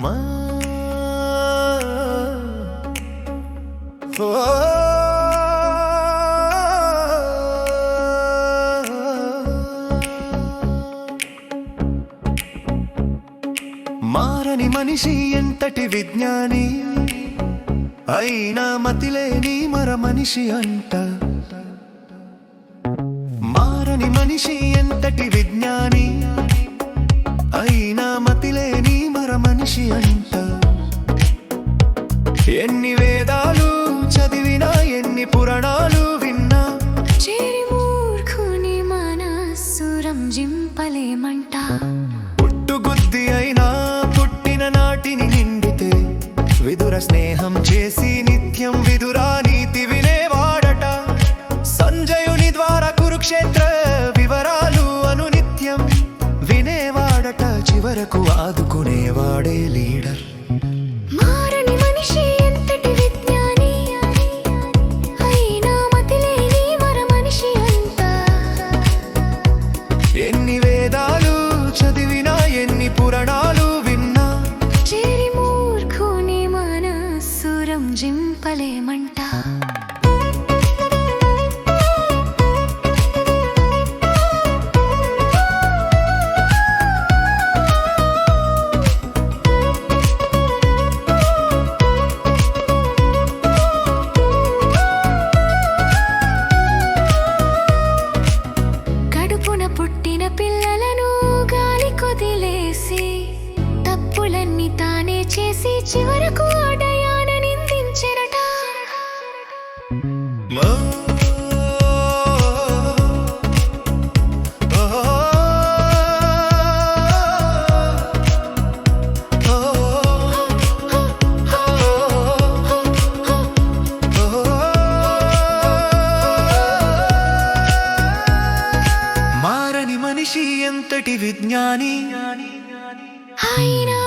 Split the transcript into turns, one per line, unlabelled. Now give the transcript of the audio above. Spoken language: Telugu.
మా. మారని మనిషి ఎంతటి విజ్ఞాని? అయినా మతిలేని మర మనిషి అంట. మారని మనిషి ఎంతటి విజ్ఞాని? మనిషి అంట ఎన్ని వేదాలు చదివినా ఎన్ని పురాణాలు విన్నా.
చేరి మూర్ఖుని మనస్సు రంజింపలేమంట.
పుట్టుగుద్ది అయినా పుట్టిన నాటిని నిండితే విదుర స్నేహం చేసి నిత్యం విదురా చివరకు ఆదుకునేవాడే లీడర్.
చేసి చివరకు అడయాన నిందించెరట.
మా మారని మనిషి ఎంతటి విజ్ఞాని?
అయినా